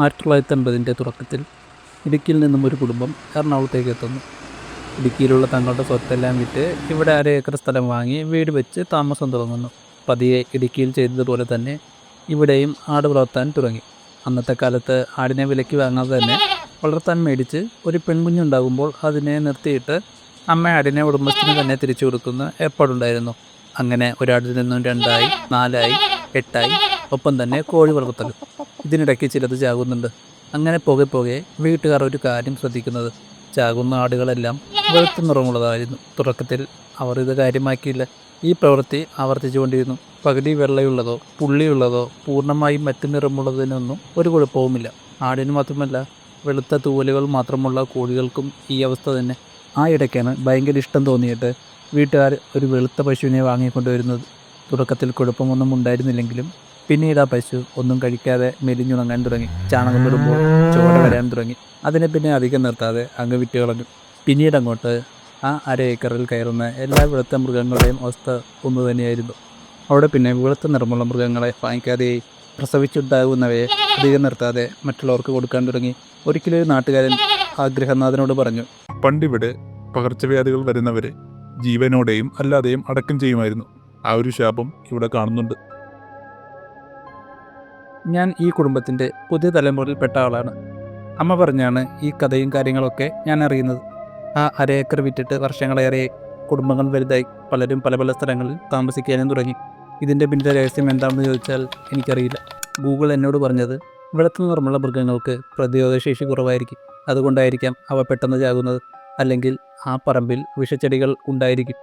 ആയിരത്തി തൊള്ളായിരത്തി അൻപതിന്റെ തുടക്കത്തിൽ ഇടുക്കിയിൽ നിന്നും ഒരു കുടുംബം എറണാകുളത്തേക്ക് എത്തുന്നു. ഇടുക്കിയിലുള്ള തങ്ങളുടെ സ്വത്തെല്ലാം വിറ്റ് ഇവിടെ അര ഏക്കർ സ്ഥലം വാങ്ങി വീട് വെച്ച് താമസം തുടങ്ങുന്നു. പതിയെ ഇടുക്കിയിൽ ചെയ്തതുപോലെ തന്നെ ഇവിടെയും ആട് വളർത്താൻ തുടങ്ങി. അന്നത്തെ കാലത്ത് ആടിനെ വിലയ്ക്ക് വാങ്ങാതെ തന്നെ വളർത്താൻ മേടിച്ച് ഒരു പെൺകുഞ്ഞുണ്ടാകുമ്പോൾ അതിനെ നിർത്തിയിട്ട് അമ്മ ആടിനെ ഉടമസ്ഥന് തന്നെ തിരിച്ചു കൊടുക്കുന്ന ഏർപ്പാടുണ്ടായിരുന്നു. അങ്ങനെ ഒരാടിൽ നിന്നും രണ്ടായി നാലായി എട്ടായി ഒപ്പം തന്നെ കോഴി വളർത്തലും. ഇതിനിടയ്ക്ക് ചിലത് ചാകുന്നുണ്ട്. അങ്ങനെ പോകെ പോകെ വീട്ടുകാർ ഒരു കാര്യം ശ്രദ്ധിക്കുന്നത്. ചാകുന്ന ആടുകളെല്ലാം വെളുത്ത നിറമുള്ളതായിരുന്നു. തുടക്കത്തിൽ അവർ ഇത് കാര്യമാക്കിയില്ല. ഈ പ്രവൃത്തി ആവർത്തിച്ചുകൊണ്ടിരുന്നു പകുതി വെള്ളയുള്ളതോ പുള്ളിയുള്ളതോ പൂർണമായും മറ്റു നിറമുള്ളതിനൊന്നും ഒരു കുഴപ്പവുമില്ല. ആടിന് മാത്രമല്ല വെളുത്ത തൂവലുകൾ മാത്രമുള്ള കോഴികൾക്കും ഈ അവസ്ഥ തന്നെ. ആ ഇടയ്ക്കാണ് ഭയങ്കര ഇഷ്ടം തോന്നിയിട്ട് വീട്ടുകാർ ഒരു വെളുത്ത പശുവിനെ വാങ്ങിക്കൊണ്ടുവരുന്നത്. തുടക്കത്തിൽ കുഴപ്പമൊന്നും ഉണ്ടായിരുന്നില്ലെങ്കിലും പിന്നീട് ആ പശു ഒന്നും കഴിക്കാതെ മെലിഞ്ഞുണങ്ങാൻ തുടങ്ങി. ചാണകം തൊടുമ്പോൾ ചോര വരാൻ തുടങ്ങി. അതിനെ പിന്നെ അധികം നിർത്താതെ അങ്ങ് വിറ്റ് കളഞ്ഞു. പിന്നീട് അങ്ങോട്ട് ആ അര ഏക്കറിൽ കയറുന്ന എല്ലാ വെളുത്ത മൃഗങ്ങളുടെയും അവസ്ഥ ഒന്ന് തന്നെയായിരുന്നു. അവിടെ പിന്നെ വെളുത്ത നിറമുള്ള മൃഗങ്ങളെ വാങ്ങിക്കാതെയായി പ്രസവിച്ചുണ്ടാകുന്നവയെ അധികം നിർത്താതെ മറ്റുള്ളവർക്ക് കൊടുക്കാൻ തുടങ്ങി. ഒരിക്കലും ഒരു നാട്ടുകാരൻ ആ ഗൃഹനാഥനോട് പറഞ്ഞു പണ്ടിവിടെ പകർച്ചവ്യാധികൾ വരുന്നവരെ ജീവനോടെയും അല്ലാതെയും അടക്കം ചെയ്യുമായിരുന്നു. ആ ഒരു ശാപം ഇവിടെ കാണുന്നുണ്ട്. ഞാൻ ഈ കുടുംബത്തിന്റെ പുതിയ തലമുറയിൽപ്പെട്ട ആളാണ്. അമ്മ പറഞ്ഞാണ് ഈ കഥയും കാര്യങ്ങളൊക്കെ ഞാൻ അറിയുന്നത്. ആ അര ഏക്കർ വിറ്റിട്ട് വർഷങ്ങളേറെ കുടുംബങ്ങൾ വലുതായി പലരും പല പല സ്ഥലങ്ങളിൽ താമസിക്കാനും തുടങ്ങി. ഇതിന്റെ പിന്നിലെ രഹസ്യം എന്താണെന്ന് ചോദിച്ചാൽ എനിക്കറിയില്ല. ഗൂഗിൾ എന്നോട് പറഞ്ഞത് വെളുത്തു നിറമുള്ള മൃഗങ്ങൾക്ക് പ്രതിരോധശേഷി കുറവായിരിക്കും. അതുകൊണ്ടായിരിക്കാം അവ പെട്ടെന്ന് ചാകുന്നത്. അല്ലെങ്കിൽ ആ പറമ്പിൽ വിഷച്ചെടികൾ ഉണ്ടായിരിക്കും.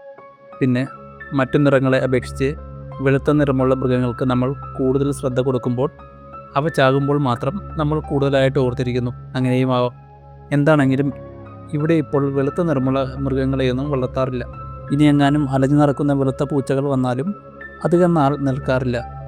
പിന്നെ മറ്റു നിറങ്ങളെ അപേക്ഷിച്ച് വെളുത്ത നിറമുള്ള മൃഗങ്ങൾക്ക് നമ്മൾ കൂടുതൽ ശ്രദ്ധ കൊടുക്കുമ്പോൾ അവ ചാകുമ്പോൾ മാത്രം നമ്മൾ കൂടുതലായിട്ട് ഓർത്തിരിക്കുന്നു. അങ്ങനെയും ആവാം. എന്താണെങ്കിലും ഇവിടെ ഇപ്പോൾ വെളുത്ത നിർമ്മല മൃഗങ്ങളെയൊന്നും വളർത്താറില്ല. ഇനി എങ്ങാനും അലഞ്ഞു നടക്കുന്ന വെളുത്ത പൂച്ചകൾ വന്നാലും അധികം നാൾ നിൽക്കാറില്ല.